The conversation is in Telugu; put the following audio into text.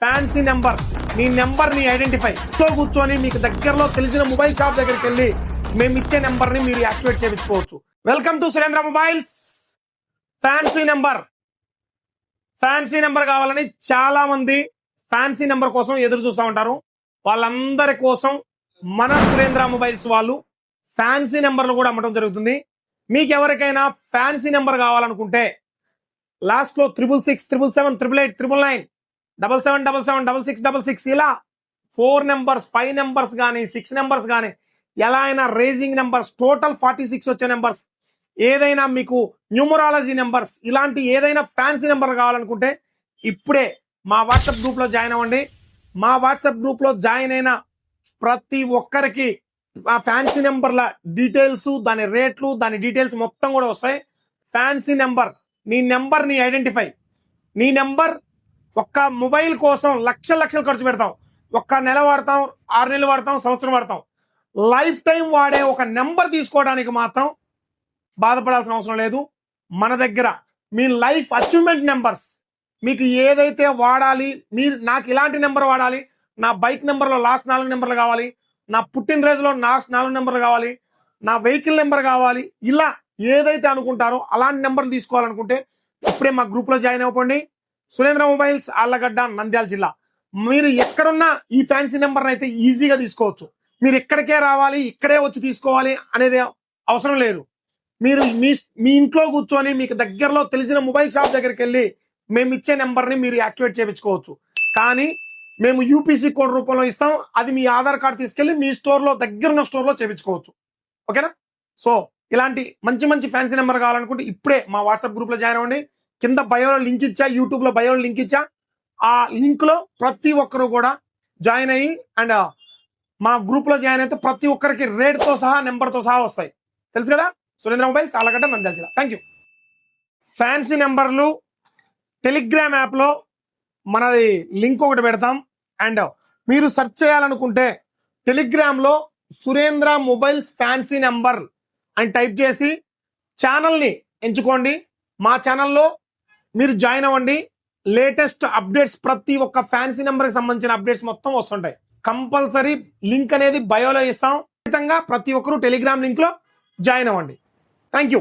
ఫ్యాన్సీ నెంబర్ మీ నెంబర్ని ఐడెంటిఫై తో కూర్చొని మీకు దగ్గరలో తెలిసిన మొబైల్ షాప్ దగ్గరికి వెళ్ళి మేము ఇచ్చే నెంబర్ని మీరు యాక్టివేట్ చేయించుకోవచ్చు. Welcome to Surendra mobiles fancy number fancy number కావాలని చాలా మంది ఫ్యాన్సీ నెంబర్ కోసం ఎదురు చూస్తూ ఉంటారు. వాళ్ళందరి కోసం మన సురేంద్ర మొబైల్స్ వాళ్ళు ఫ్యాన్సీ నెంబర్లు కూడా అమ్మటం జరుగుతుంది. మీకు ఎవరికైనా ఫ్యాన్సీ నెంబర్ కావాలనుకుంటే లాస్ట్లో triple six triple seven triple eight triple nine double seven double seven double six double six ఇలా ఫోర్ నెంబర్స్ ఫైవ్ నెంబర్స్ కానీ సిక్స్ నెంబర్స్ కానీ ఎలా అయినా raising numbers total forty six వచ్చే నెంబర్స్ ఏదైనా మీకు న్యూమరాలజీ నెంబర్స్ ఇలాంటి ఏదైనా ఫ్యాన్సీ నెంబర్ కావాలనుకుంటే ఇప్పుడే మా వాట్సాప్ గ్రూప్లో జాయిన్ అవ్వండి. మా వాట్సాప్ గ్రూప్లో జాయిన్ అయిన ప్రతి ఒక్కరికి ఆ ఫ్యాన్సీ నెంబర్ల డీటెయిల్స్ దాని రేట్లు దాని డీటెయిల్స్ మొత్తం కూడా వస్తాయి. ఫ్యాన్సీ నెంబర్ నీ నెంబర్ నీ ఐడెంటిఫై. నీ నెంబర్ ఒక్క మొబైల్ కోసం లక్షల లక్షలు ఖర్చు పెడతాం. ఒక్క నెల వాడతాం ఆరు నెలలు వాడతాం సంవత్సరం వాడతాం. లైఫ్ టైం వాడే ఒక నెంబర్ తీసుకోవడానికి మాత్రం బాధపడాల్సిన అవసరం లేదు. మన దగ్గర మీ లైఫ్ అచీవ్మెంట్ నెంబర్స్ మీకు ఏదైతే వాడాలి మీరు నాకు ఇలాంటి నెంబర్ వాడాలి నా బైక్ నెంబర్లో లాస్ట్ నాలుగు నెంబర్లు కావాలి నా పుట్టినరోజులో లాస్ట్ నాలుగు నెంబర్లు కావాలి నా వెహికల్ నెంబర్ కావాలి ఇలా ఏదైతే అనుకుంటారో అలాంటి నెంబర్లు తీసుకోవాలనుకుంటే ఇప్పుడే మా గ్రూప్లో జాయిన్ అవ్వండి. సురేంద్ర మొబైల్స్ ఆళ్ళగడ్డ నంద్యాల జిల్లా. మీరు ఎక్కడున్నా ఈ ఫ్యాన్సీ నెంబర్ అయితే ఈజీగా తీసుకోవచ్చు. మీరు ఎక్కడికే రావాలి ఇక్కడే వచ్చి తీసుకోవాలి అనేది అవసరం లేదు. మీరు మీ మీ ఇంట్లో కూర్చొని మీకు దగ్గరలో తెలిసిన మొబైల్ షాప్ దగ్గరికి వెళ్ళి మేము ఇచ్చే నెంబర్ని మీరు యాక్టివేట్ చేయించుకోవచ్చు. కానీ మేము యూపీసీ కోడ్ రూపంలో ఇస్తాం అది మీ ఆధార్ కార్డు తీసుకెళ్ళి మీ స్టోర్లో దగ్గరున్న స్టోర్లో చేయించుకోవచ్చు. ఓకేనా? సో ఇలాంటి మంచి మంచి ఫ్యాన్సీ నెంబర్ కావాలనుకుంటే ఇప్పుడే మా వాట్సాప్ గ్రూప్లో జాయిన్ అవ్వండి. కింద బయోలో లింక్ ఇచ్చా యూట్యూబ్లో బయోలో లింక్ ఇచ్చా. ఆ లింక్లో ప్రతి ఒక్కరు కూడా జాయిన్ అయ్యి అండ్ uh, మా గ్రూప్లో జాయిన్ అయితే ప్రతి ఒక్కరికి రేట్తో సహా నెంబర్తో సహా వస్తాయి. తెలుసు కదా? సురేంద్ర మొబైల్స్ అలాగంటే నంద్యాల జిల్లా. థ్యాంక్ యూ ఫ్యాన్సీ నెంబర్లు టెలిగ్రామ్ యాప్లో మనది లింక్ ఒకటి పెడతాం. అండ్ uh, మీరు సెర్చ్ చేయాలనుకుంటే టెలిగ్రామ్లో సురేంద్ర మొబైల్స్ ఫ్యాన్సీ నెంబర్ అని టైప్ చేసి ఛానల్ని ఎంచుకోండి. మా ఛానల్లో మీరు జాయిన్ అవ్వండి. లేటెస్ట్ అప్డేట్స్ ప్రతి ఒక్క ఫ్యాన్సీ నెంబర్కి సంబంధించిన అప్డేట్స్ మొత్తం వస్తుంటాయి. కంపల్సరీ లింక్ అనేది బయోలో ఇస్తాం. ఖచ్చితంగా ప్రతి ఒక్కరూ టెలిగ్రామ్ లింక్లో జాయిన్ అవ్వండి. Thank you